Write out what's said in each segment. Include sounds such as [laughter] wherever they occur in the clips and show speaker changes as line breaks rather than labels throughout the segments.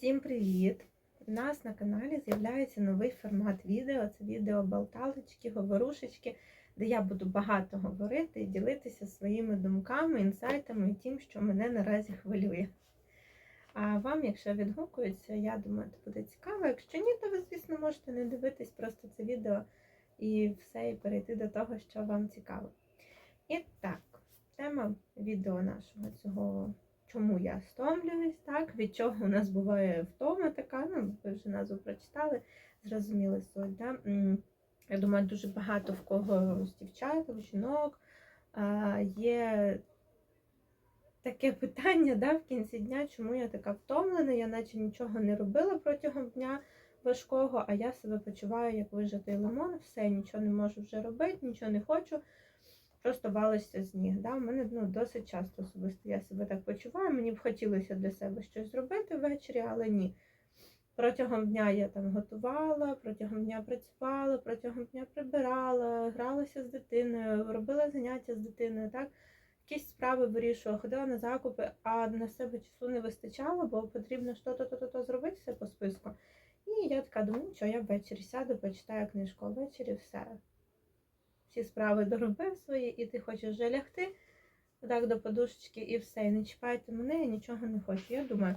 Всім привіт! У нас на каналі з'являється новий формат відео. Це відео болталочки, говорушечки, де я буду багато говорити і ділитися своїми думками, інсайтами і тим, що мене наразі хвилює. А вам, якщо відгукується, я думаю, це буде цікаво. Якщо ні, то ви, звісно, можете не дивитись просто це відео і все, і перейти до того, що вам цікаво. І так, тема відео нашого цього чому я стомлююсь, так, від чого у нас буває втома така, ну, ви вже назву прочитали, зрозуміли суть. Да? Я думаю, дуже багато в кого з дівчат, у жінок є таке питання да, в кінці дня, чому я така втомлена, я наче нічого не робила протягом дня важкого, а я себе почуваю як вижатий лимон, все, нічого не можу вже робити, нічого не хочу просто валишся з ніг. Да? У мене ну, досить часто особисто я себе так почуваю. Мені б хотілося для себе щось зробити ввечері, але ні. Протягом дня я там готувала, протягом дня працювала, протягом дня прибирала, гралася з дитиною, робила заняття з дитиною. так? Якісь справи вирішувала, ходила на закупи, а на себе часу не вистачало, бо потрібно що-то-то-то зробити все по списку. І я така думаю, що я ввечері сяду, почитаю книжку, а ввечері все всі справи доробив свої, і ти хочеш вже лягти так до подушечки і все. І не чіпайте мене, я нічого не хочу. Я думаю,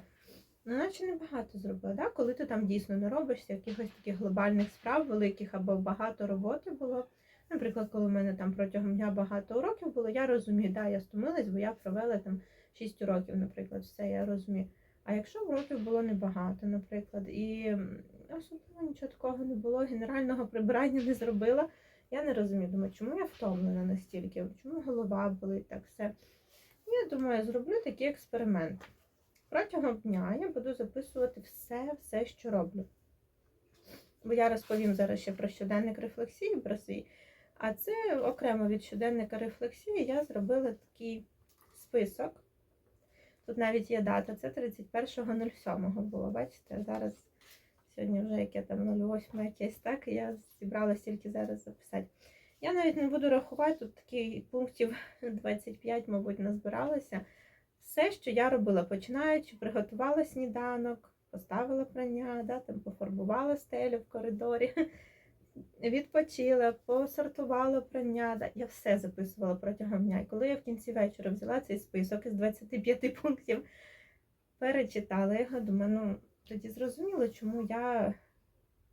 ну наче небагато зробила. Да? Коли ти там дійсно не робишся, якихось таких глобальних справ, великих або багато роботи було. Наприклад, коли в мене там протягом дня багато уроків було, я розумію, да, я стомилась, бо я провела там 6 уроків, наприклад, все, я розумію. А якщо уроків було небагато, наприклад, і особливо нічого такого не було, генерального прибирання не зробила. Я не розумію, думаю, чому я втомлена настільки, чому голова болить так все. Я думаю, зроблю такий експеримент. Протягом дня я буду записувати все, все, що роблю. Бо я розповім зараз ще про щоденник рефлексії про свій. А це окремо від щоденника рефлексії я зробила такий список. Тут навіть є дата, це 31.07 було. Бачите, зараз Сьогодні вже яке там 0,8 якесь, так, я зібралася тільки зараз записати. Я навіть не буду рахувати, тут таких пунктів [laughs] 25, мабуть, назбиралося. Все, що я робила, починаючи, приготувала сніданок, поставила прання, да, там пофарбувала стелю в коридорі, [laughs] відпочила, посортувала прання. Да. Я все записувала протягом дня. І коли я в кінці вечора взяла цей список із 25 пунктів, перечитала його, думаю, ну тоді зрозуміло, чому я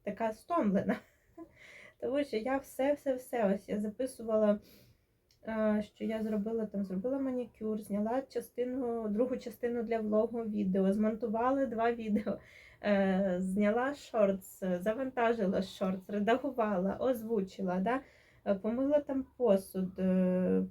така стомлена. [laughs] Тому що я все-все-все ось я записувала, що я зробила там, зробила манікюр, зняла частину, другу частину для влогу відео, змонтувала два відео, е, зняла шортс, завантажила шортс, редагувала, озвучила. Да? Е, помила там посуд, е,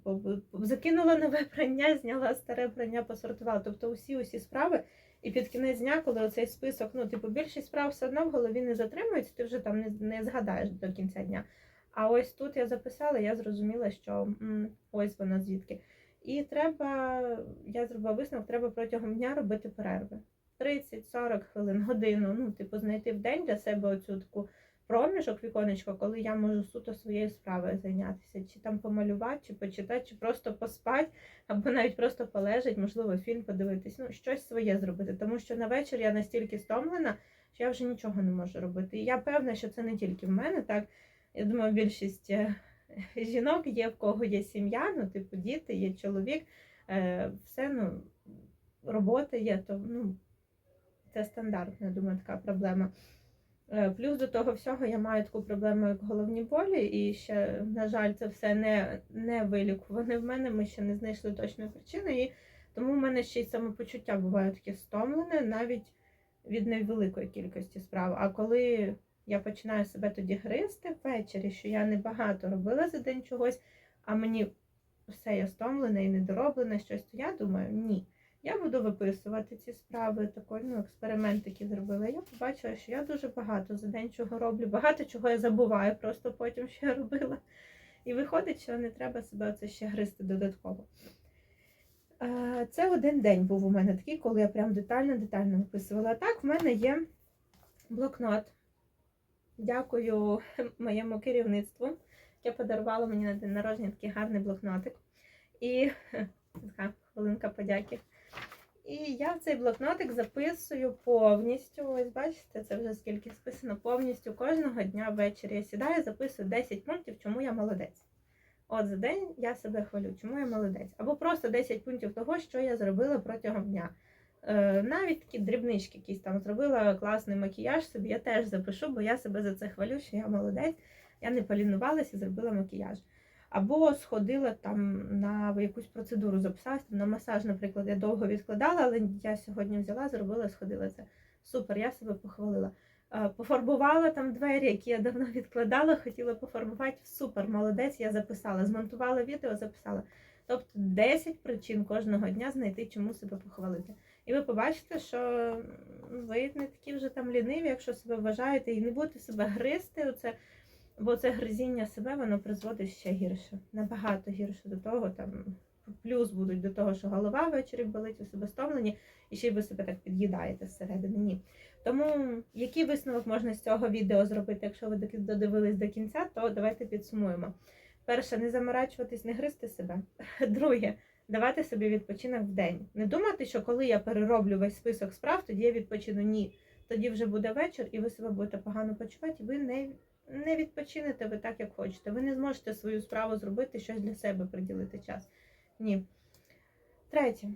закинула нове прання, зняла старе прання, посортувала. Тобто усі усі справи. І під кінець дня, коли оцей список, ну, типу, більшість справ все одно в голові не затримується, ти вже там не не згадаєш до кінця дня. А ось тут я записала, я зрозуміла, що м, ось вона звідки. І треба, я зробила висновок, треба протягом дня робити перерви. 30-40 хвилин, годину, ну, типу, знайти в день для себе оцю таку проміжок, віконечко, коли я можу суто своєю справою зайнятися, чи там помалювати, чи почитати, чи просто поспати, або навіть просто полежати, можливо, фільм подивитись, ну, щось своє зробити. Тому що на вечір я настільки стомлена, що я вже нічого не можу робити. І я певна, що це не тільки в мене, так. Я думаю, більшість е, жінок є, в кого є сім'я, ну, типу, діти, є чоловік, е, все, ну, робота є, то ну, це стандартна, думаю, така проблема. Е, плюс до того всього я маю таку проблему, як головні болі, і ще, на жаль, це все не не вилікуване в мене. Ми ще не знайшли точної причини. І тому в мене ще й самопочуття буває таке стомлене навіть від невеликої кількості справ. А коли я починаю себе тоді гризти ввечері, що я небагато робила за день чогось, а мені все я стомлена і недороблена щось, то я думаю, ні. Я буду виписувати ці справи, такий ну, експеримент який зробила. Я побачила, що я дуже багато за день чого роблю, багато чого я забуваю просто потім, що я робила. І виходить, що не треба себе оце ще гризти додатково. Це один день був у мене такий, коли я прям детально-детально виписувала. Так, в мене є блокнот. Дякую [laughs] моєму керівництву, яке подарувало мені на день народження такий гарний блокнотик. І [laughs] така хвилинка подяки. І я в цей блокнотик записую повністю. Ось бачите, це вже скільки списано повністю. Кожного дня ввечері я сідаю, записую 10 пунктів, чому я молодець. От за день я себе хвалю, чому я молодець. Або просто 10 пунктів того, що я зробила протягом дня. Е, навіть такі дрібнички якісь там зробила класний макіяж собі, я теж запишу, бо я себе за це хвалю, що я молодець. Я не полінувалася і зробила макіяж. Або сходила там на якусь процедуру, записалася на масаж, наприклад, я довго відкладала, але я сьогодні взяла, зробила, сходила це. Супер, я себе похвалила. Е, Пофарбувала там двері, які я давно [laughs] відкладала, хотіла пофарбувати. Супер, молодець, я записала. Змонтувала відео, записала. Тобто 10 причин кожного дня знайти, чому себе похвалити. І ви побачите, що ви не такі вже там ліниві, якщо себе вважаєте, і не будете себе гризти. Оце, бо це гризіння себе, воно призводить ще гірше, набагато гірше до того. Там плюс будуть до того, що голова ввечері болить, ви себе стомлені, і ще й ви себе так під'їдаєте зсередини. Ні. Тому який висновок можна з цього відео зробити, якщо ви додивились до кінця, то давайте підсумуємо. Перше, не заморачуватись, не гризти себе. [laughs] Друге, давати собі відпочинок в день. Не думати, що коли я перероблю весь список справ, тоді я відпочину. Ні. Тоді вже буде вечір, і ви себе будете погано почувати, і ви не, не відпочинете ви так, як хочете. Ви не зможете свою справу зробити, щось для себе приділити час. Ні. Третє.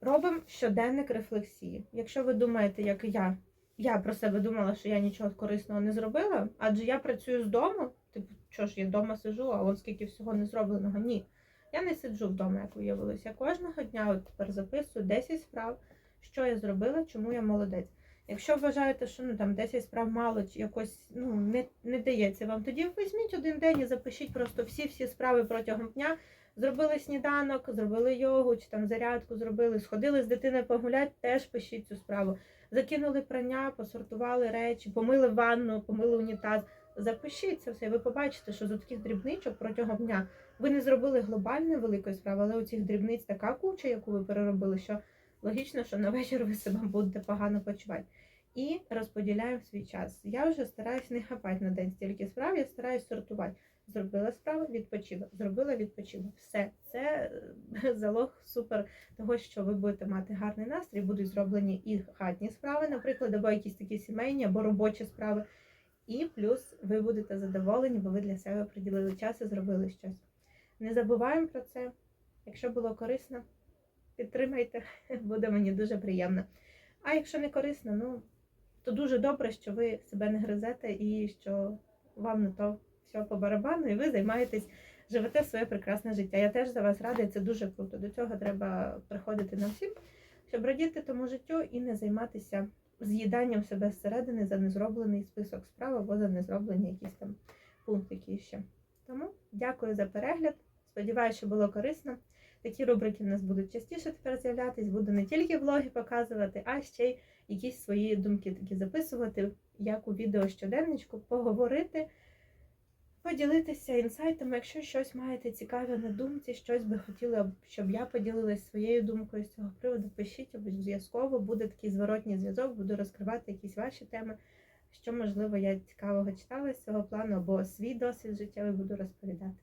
Робимо щоденник рефлексії. Якщо ви думаєте, як я, я про себе думала, що я нічого корисного не зробила, адже я працюю з дому, типу, що ж я вдома сижу, а от скільки всього не зробленого. Ні. Я не сиджу вдома, як виявилося. Я кожного дня от тепер записую 10 справ, що я зробила, чому я молодець. Якщо вважаєте, що ну там 10 справ мало чи якось ну не, не дається вам, тоді візьміть один день і запишіть просто всі-всі справи протягом дня. Зробили сніданок, зробили йогу, чи там зарядку зробили, сходили з дитиною погуляти, теж пишіть цю справу. Закинули прання, посортували речі, помили ванну, помили унітаз. Запишіть це все, ви побачите, що з таких дрібничок протягом дня ви не зробили глобальної великої справи, але у цих дрібниць така куча, яку ви переробили, що логічно, що на вечір ви себе будете погано почувати. І розподіляємо свій час. Я вже стараюсь не хапати на день стільки справ, я стараюсь сортувати. Зробила справу, відпочила. Зробила, відпочила. Все, це е, [laughs] залог супер того, що ви будете мати гарний настрій, будуть зроблені і хатні справи, наприклад, або якісь такі сімейні, або робочі справи. І плюс ви будете задоволені, бо ви для себе приділили час і зробили щось. Не забуваємо про це. Якщо було корисно, підтримайте, [laughs] буде мені дуже приємно. А якщо не корисно, ну то дуже добре, що ви себе не гризете і що вам на то все по барабану, і ви займаєтесь, живете своє прекрасне життя. Я теж за вас рада, це дуже круто. До цього треба приходити на всім, щоб радіти тому життю і не займатися з'їданням себе зсередини за незроблений список справ або за незроблені якісь там пунктики ще. Тому дякую за перегляд. Сподіваюся, що було корисно. Такі рубрики в нас будуть частіше тепер з'являтись. Буду не тільки влоги показувати, а ще й якісь свої думки такі записувати, як у відео щоденничку, поговорити, поділитися інсайтами. Якщо щось маєте цікаве на думці, щось би хотіли, щоб я поділилась своєю думкою з цього приводу, пишіть обов'язково, буде такий зворотній зв'язок, буду розкривати якісь ваші теми, що, можливо, я цікавого читала з цього плану, або свій досвід життєвий буду розповідати.